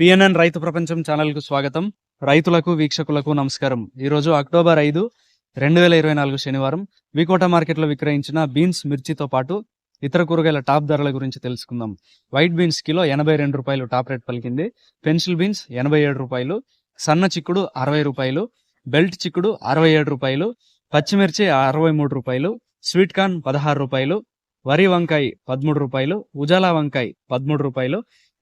PNN రైతు ప్రపంచం ఛానల్కు స్వాగతం. రైతులకు వీక్షకులకు నమస్కారం. ఈరోజు అక్టోబర్ ఐదు రెండు వేల ఇరవై నాలుగు శనివారం. వికోట మార్కెట్లో విక్రయించిన బీన్స్ మిర్చితో పాటు ఇతర కూరగాయల టాప్ ధరల గురించి తెలుసుకుందాం. వైట్ బీన్స్ కిలో ఎనభై రెండు రూపాయలు టాప్ రేట్ పలికింది. పెన్సిల్ బీన్స్ ఎనభై ఏడు రూపాయలు. సన్న చిక్కుడు అరవై రూపాయలు. బెల్ట్ చిక్కుడు అరవై ఏడు రూపాయలు. పచ్చిమిర్చి అరవై మూడు రూపాయలు. స్వీట్ కార్న్ పదహారు రూపాయలు. వరి వంకాయ పదమూడు రూపాయలు. ఉజాలా వంకాయ పదమూడు రూపాయలు.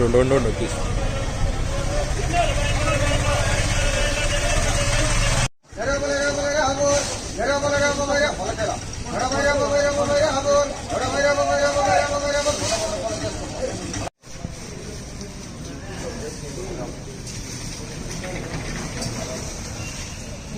Road notice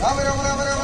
Ram Ram Ram Ram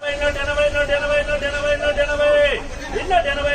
తొంభై రూపాయలు నూట ఎనభై ఎనభై ఎనభై. ఎనభై